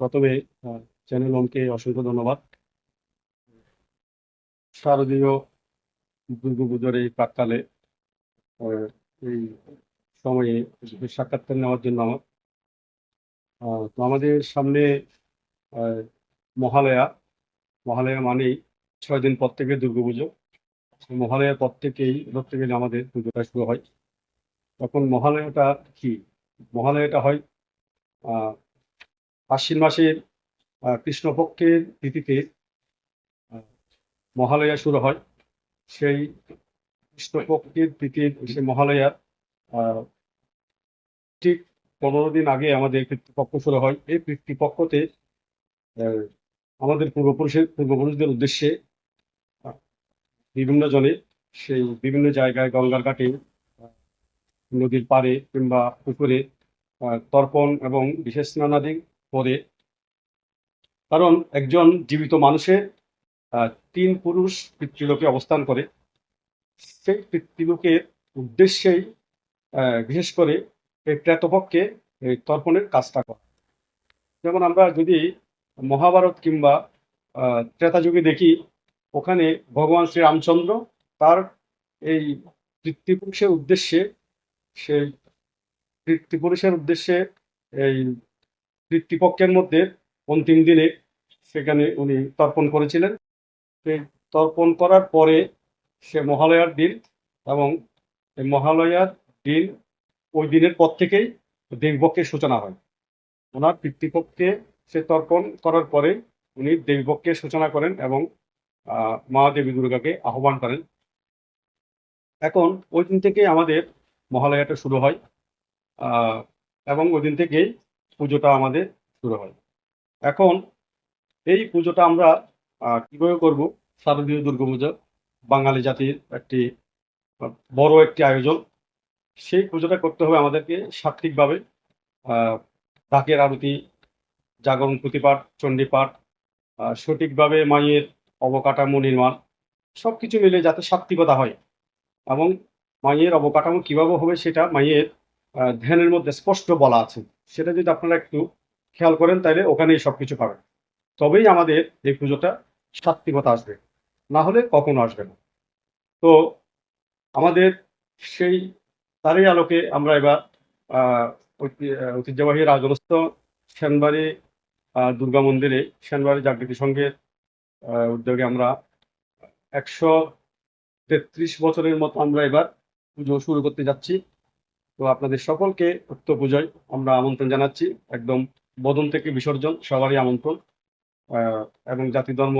প্রথমে চ্যানেল ওমকে অসংখ্য ধন্যবাদ। শারদীয় দুর্গাপুজোর এই প্রাককালে এই সময়ে সাক্ষাৎকার নেওয়ার জন্য আমার। তো আমাদের সামনে মহালয়া। মহালয়া মানেই ছয় দিন পর থেকে দুর্গাপুজো। মহালয়ার পর থেকেই ধরতে গেলে আমাদের পুজোটা শুরু হয়। তখন মহালয়াটা কি? মহালয়াটা হয় আশ্বিন মাসের কৃষ্ণপক্ষের তিথিতে মহালয়া শুরু হয়। সেই কৃষ্ণপক্ষের তিথির সে মহালয়ার আহ, ঠিক পনেরো দিন আগে আমাদের পিতৃপক্ষ শুরু হয়। এই পিতৃপক্ষতে আমাদের পূর্বপুরুষের পূর্বপুরুষদের উদ্দেশ্যে বিভিন্ন জনে সেই বিভিন্ন জায়গায় গঙ্গার ঘাটে নদীর পাড়ে কিংবা পুকুরে তর্পণ এবং বিশেষ স্নানাদি করে। কারণ একজন জীবিত মানুষের তিন পুরুষ পিতৃলোকে অবস্থান করে। সেই পিতৃলোকের উদ্দেশ্যেই বিশেষ করে এই প্রেতপক্ষে এই তর্পণের কাজটা করে। যেমন আমরা যদি মহাভারত কিংবা আহ, ত্রেতা যুগে দেখি ওখানে ভগবান শ্রী রামচন্দ্র তার এই পিতৃপুরুষের উদ্দেশ্যে সেই পিতৃপুরুষের উদ্দেশ্যে এই পিতৃপক্ষের মধ্যে অন্তিম দিনে সেখানে উনি তর্পণ করেছিলেন। সেই তর্পণ করার পরে সে মহালয়ার দিন এবং মহালয়ার দিন ওই দিনের পর থেকেই দেবীপক্ষের সূচনা হয়। ওনার পিতৃপক্ষে সে তর্পণ করার পরে উনি দেবীপক্ষের সূচনা করেন এবং মা দেবী দুর্গাকে আহ্বান করেন। এখন ওই দিন থেকে আমাদের মহালয়াটা শুরু হয় এবং ওই দিন থেকেই পুজোটা আমাদের শুরু হয়। এখন এই পুজোটা আমরা কীভাবে করব? শারদীয় দুর্গাপুজো বাঙালি জাতির একটি বড় একটি আয়োজন। সেই পুজোটা করতে হবে আমাদেরকে সাত্বিকভাবে আহ, ডাকের আরতি জাগরণ প্রতিপাঠ চণ্ডীপাঠ সঠিকভাবে মায়ের অবকাঠামো নির্মাণ সব কিছু মিলে যাতে সাত্বিকতা হয়। এবং মায়ের অবকাঠামো কীভাবে হবে সেটা আহ, ধ্যানের মধ্যে স্পষ্ট বলা আছে। সেটা যদি আপনারা একটু খেয়াল করেন তাহলে ওখানেই সব কিছু পাবেন। তবেই আমাদের এই পুজোটা সাত্বিকতা আসবে না হলে কখনো আসবে না। তো আমাদের সেই তারই আলোকে আমরা এবার ঐতিহ্যবাহী রাজরস্থ সেনবাড়ি দুর্গা মন্দিরে সেনবাড়ি জাগৃতি সংঘের উদ্যোগে আমরা একশো তেত্রিশ বছরের মতো আমরা এবার পুজো শুরু করতে যাচ্ছি। তো আপনাদের সকলকে উক্ত পুজোয় আমরা আমন্ত্রণ জানাচ্ছি। একদম বদন থেকে বিসর্জন, সবারই আমন্ত্রণ। এবং জাতি ধর্ম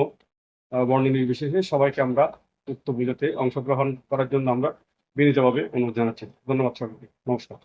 বর্ণ নির্বিশেষে সবাইকে আমরা উক্ত পুজোতে অংশগ্রহণ করার জন্য আমরা বিনীতভাবে অনুরোধ জানাচ্ছি। ধন্যবাদ সকলকে। নমস্কার।